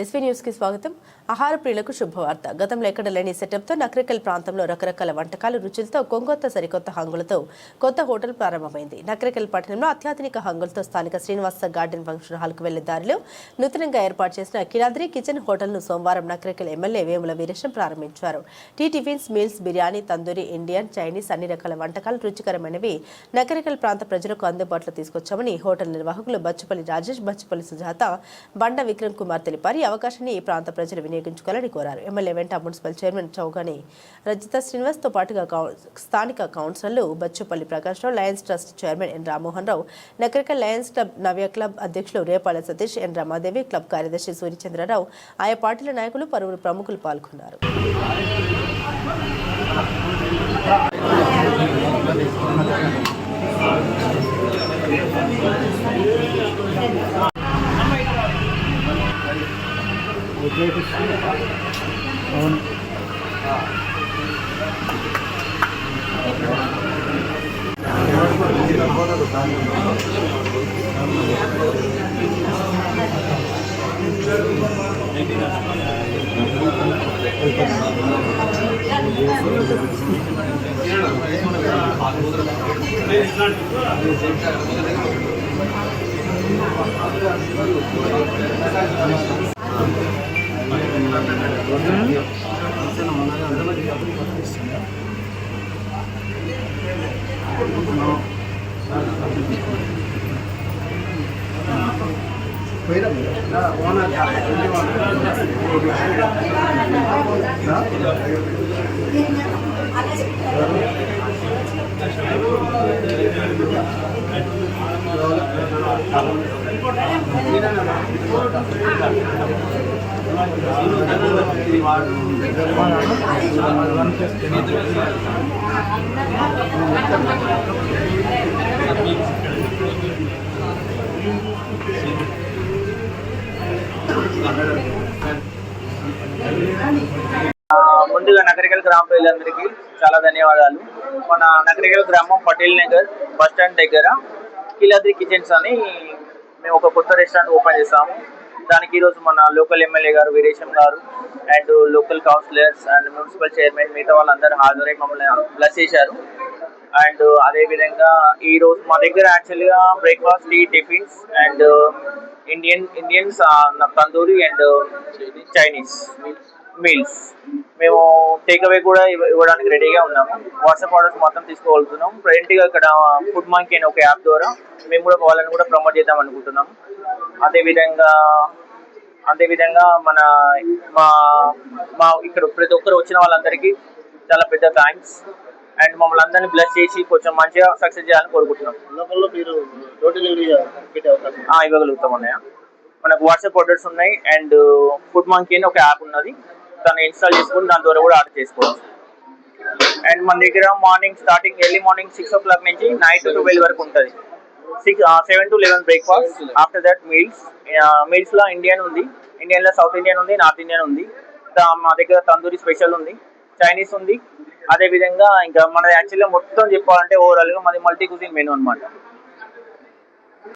SV న్యూస్కి స్వాగతం. ఆహార ప్రియులకు శుభవార్త. గతంలో ఎక్కడ లేని సెటప్తో నక్రికల్ ప్రాంతంలో రకరకాల వంటకాలు రుచులతో కొంగొత్త సరికొత్త హంగులతో కొత్త హోటల్ ప్రారంభమైంది. నక్రికల్ పట్టణంలో అత్యాధునిక హంగులతో స్థానిక శ్రీనివాస గార్డెన్ ఫంక్షన్ హాల్కు వెళ్ళే దారిలో నూతనంగా ఏర్పాటు చేసిన కిలాద్రి కిచెన్ హోటల్ను సోమవారం నక్రికల్ ఎమ్మెల్యే వేముల వీరేశం ప్రారంభించారు. Tea tiffins meals biryani tandoori Indian Chinese అన్ని రకాల వంటకాలు రుచికరమైనవి నకరికల్ ప్రాంత ప్రజలకు అందుబాటులో తీసుకొచ్చామని హోటల్ నిర్వాహకులు బచ్చుపల్లి రాజేష్ బచ్చుపల్లి సుజాత బండ విక్రమ్ కుమార్ తెలిపారు. ఈ అవకాశాన్ని ఈ ప్రాంత ప్రజలు వినియోగించుకోవాలని కోరారు. ఎమ్మెల్యే వెంట మున్సిపల్ చైర్మన్ చౌగాని రజిత శ్రీనివాస్తో పాటుగా స్థానిక కౌన్సిలర్లు Bachupally Prakash Rao Lions trust chairman N Rammohan Rao Nakarika Lions club Navya club అధ్యక్షులు రేపాల సతీష్ ఎన్ రమాదేవి క్లబ్ కార్యదర్శి సూర్యచంద్రరావు ఆయా పార్టీల నాయకులు పలువురు ప్రముఖులు పాల్గొన్నారు. great to see ఆ, ముందుగా నగరికల్ గ్రామ ప్రజలందరికీ చాలా ధన్యవాదాలు. మన నగరికల్ గ్రామం పటేల్ నగర్ బస్ స్టాండ్ దగ్గర కిలాద్రి కిచెన్స్ అని మేము ఒక కొత్త రెస్టారెంట్ ఓపెన్ చేసాము. దానికి ఈరోజు మన లోకల్ ఎమ్మెల్యే గారు వీరేశం గారు and local councillors and municipal chairman మిగతా వాళ్ళందరూ హాజరై మమ్మల్ని ప్లస్ చేశారు. అండ్ అదే విధంగా ఈ రోజు మా దగ్గర యాక్చువల్గా breakfast tea tiffins and Indian Indians tandoori and Chinese uh, meals మేము టేక్ అవే కూడా ఇవ్వ- ఇవ్వడానికి రెడీగా ఉన్నాము. వాట్సాప్ ఆర్డర్స్ మొత్తం తీసుకోగలుగుతున్నాం ప్రజెంట్గా ఇక్కడ ఫుడ్ మాంకీ అనే ఒక యాప్ ద్వారా మేము కూడా వాళ్ళని కూడా ప్రమోట్ చేద్దాం అనుకుంటున్నాం. అదే విధంగా అదే విధంగా మన మా మా ఇక్కడ ప్రతి ఒక్కరు వచ్చిన వాళ్ళందరికీ చాలా పెద్ద థ్యాంక్స్ అండ్ మమ్మల్ని అందరినీ బ్లెస్ చేసి కొంచెం మంచిగా సక్సెస్ చేయాలని కోరుకుంటున్నాం. ఇవ్వగలుగుతాం అన్నయ్య. మనకు వాట్సాప్ ఆర్డర్స్ ఉన్నాయి. అండ్ ఫుడ్ మంకీ అని ఒక యాప్ ఉన్నది. దాన్ని ఇన్స్టాల్ చేసుకుని దాని ద్వారా కూడా ఆర్డర్ చేసుకోవచ్చు. అండ్ మన దగ్గర morning starting early morning six o'clock నుంచి నైట్ ట్వెల్వ్ వరకు ఉంటుంది. Six seven to eleven breakfast after that meals మీల్స్లో Indian ఉంది. ఇండియన్లో సౌత్ ఇండియన్ ఉంది నార్త్ ఇండియన్ ఉంది. మా దగ్గర తందూరి స్పెషల్ ఉంది. చైనీస్ ఉంది. అదే విధంగా ఇంకా మన యాక్చువల్గా మొత్తం చెప్పాలంటే ఓవరాల్ మాది మల్టీ కుజిన్ మెనూ అన్నమాట.